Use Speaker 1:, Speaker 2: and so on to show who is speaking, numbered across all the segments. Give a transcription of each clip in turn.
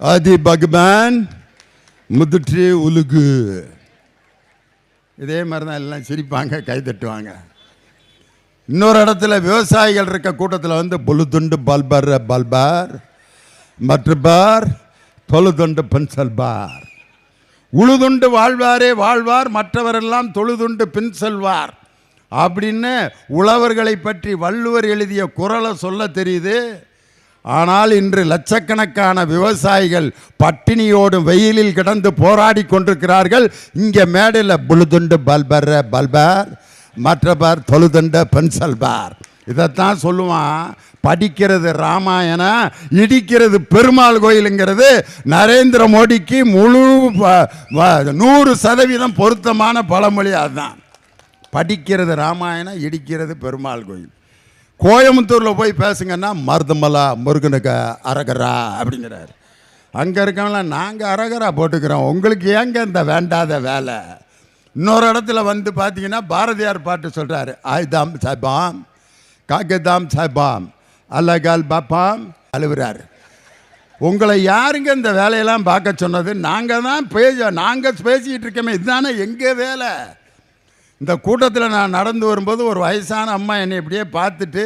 Speaker 1: ஆதி பகவான் முதுற்று உலுகு. இதே மாதிரி தான் எல்லாம் சிரிப்பாங்க கை தட்டுவாங்க. இன்னொரு இடத்துல விவசாயிகள் இருக்க கூட்டத்தில் வந்து பொழுதுண்டு பல்பர் பல்பார். மற்ற பார் தொழுதுண்டு பென்சல் பார். உழுதுண்டு வாழ்வாரே வாழ்வார் மற்றவரெல்லாம் தொழுதுண்டு பின் செல்வார் அப்படின்னு உழவர்களை பற்றி வள்ளுவர் எழுதிய குரலை சொல்ல தெரியுது. ஆனால் இன்று லட்சக்கணக்கான விவசாயிகள் பட்டினியோடும் வெயிலில் கிடந்து போராடி கொண்டிருக்கிறார்கள். இங்கே மேடையில் புழுதுண்டு பல்பர் பல்பர் மற்ற தொழுதுண்ட பென்சல் பார். இதைத்தான் சொல்லுவான் படிக்கிறது ராமாயணம் இடிக்கிறது பெருமாள் கோயிலுங்கிறது நரேந்திர மோடிக்கு முழு வ- வ- நூறு சதவீதம் பொருத்தமான பழமொழி அதுதான். படிக்கிறது ராமாயணம் இடிக்கிறது பெருமாள் கோயில். கோயம்புத்தூரில் போய் பேசுங்கன்னா மருதமலா முருகனுக்கு அரகரா அப்படிங்கிறாரு. அங்கே இருக்கவங்களாம் நாங்கள் அரகரா போட்டுக்கிறோம். உங்களுக்கு ஏங்க இந்த வேண்டாத வேலை? இன்னொரு இடத்துல வந்து பார்த்தீங்கன்னா பாரதியார் பாட்டு சொல்கிறாரு ஆய்தாம் சாய்பாம் காக்கதாம் சாய்பாம் அல்லகால் பாப்பாம் அழுவுறாரு. உங்களை யாருங்க இந்த வேலையெல்லாம் பார்க்க சொன்னது? நாங்கள் தான் பேச நாங்கள் பேசிக்கிட்டு இருக்கோமே இதுதானே எங்கள் வேலை? இந்த கூட்டத்தில் நான் நடந்து வரும்போது ஒரு வயசான அம்மா என்னை இப்படியே பார்த்துட்டு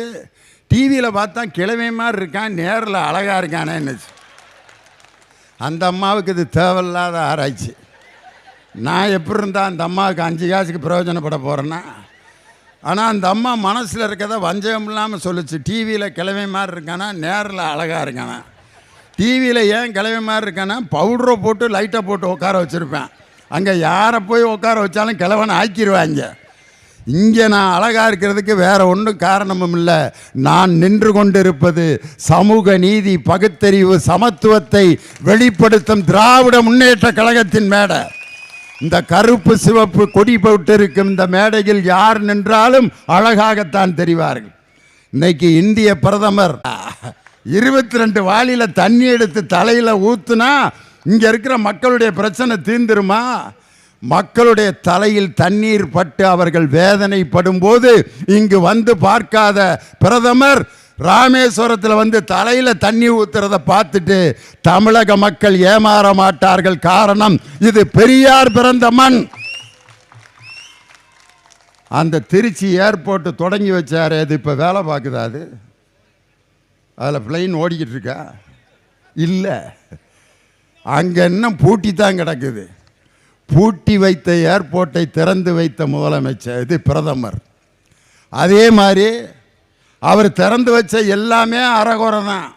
Speaker 1: டிவியில் பார்த்தா கிழமை மாதிரி இருக்கான் நேரில் அழகாக இருக்கானேன்னு அந்த அம்மாவுக்கு இது தேவையில்லாத ஆராய்ச்சி. நான் எப்படி இருந்தால் அந்த அம்மாவுக்கு அஞ்சு காசுக்கு பிரயோஜனப்பட போகிறேன்னா ஆனால் அந்த அம்மா மனசில் இருக்கதை வஞ்சகம் இல்லாமல் சொல்லுச்சு. டிவியில் கிழமை மாதிரி இருக்கானா நேரில் அழகாக இருக்கானா. டிவியில் ஏன் கிழமை மாதிரி இருக்கானா பவுடரை போட்டு லைட்டை போட்டு உட்கார வச்சுருப்பேன். அங்கே யாரை போய் உட்கார வச்சாலும் கிழவனை ஆக்கிடுவாங்க இங்கே நான் அழகாக இருக்கிறதுக்கு வேற ஒன்றும் காரணமும் இல்லை. நான் நின்று கொண்டிருப்பது சமூக நீதி பகுத்தறிவு சமத்துவத்தை வெளிப்படுத்தும் திராவிட முன்னேற்ற கழகத்தின் மேடை. இந்த கருப்பு சிவப்பு கொடி போட்டிருக்கும் இந்த மேடையில் யார் நின்றாலும் அழகாகத்தான் தெரிவார்கள். இன்னைக்கு இந்திய பிரதமர் இருபத்தி ரெண்டு வாளியில் தண்ணி எடுத்து தலையில் ஊற்றுனா இங்கே இருக்கிற மக்களுடைய பிரச்சனை தீர்ந்துருமா? மக்களுடைய தலையில் தண்ணீர் பட்டு அவர்கள் வேதனைப்படும் போது இங்கு வந்து பார்க்காத பிரதமர் ராமேஸ்வரத்தில் வந்து தலையில் தண்ணி ஊத்துறத பார்த்துட்டு தமிழக மக்கள் ஏமாற மாட்டார்கள். காரணம் இது பெரியார் பிறந்த மண். அந்த திருச்சி ஏர்போர்ட்டு தொடங்கி வச்சார். அது இப்போ வேலை பார்க்குதா அது? அதில் பிளைன் ஓடிக்கிட்டு இருக்கா? இல்லை. அங்கே இன்னும் பூட்டி தான் கிடக்குது? பூட்டி வைத்த ஏர்போர்ட்டை திறந்து வைத்த முதலமைச்சர் இது பிரதமர். அதே மாதிரி அவர் திறந்து வச்ச எல்லாமே அறகுறை தான்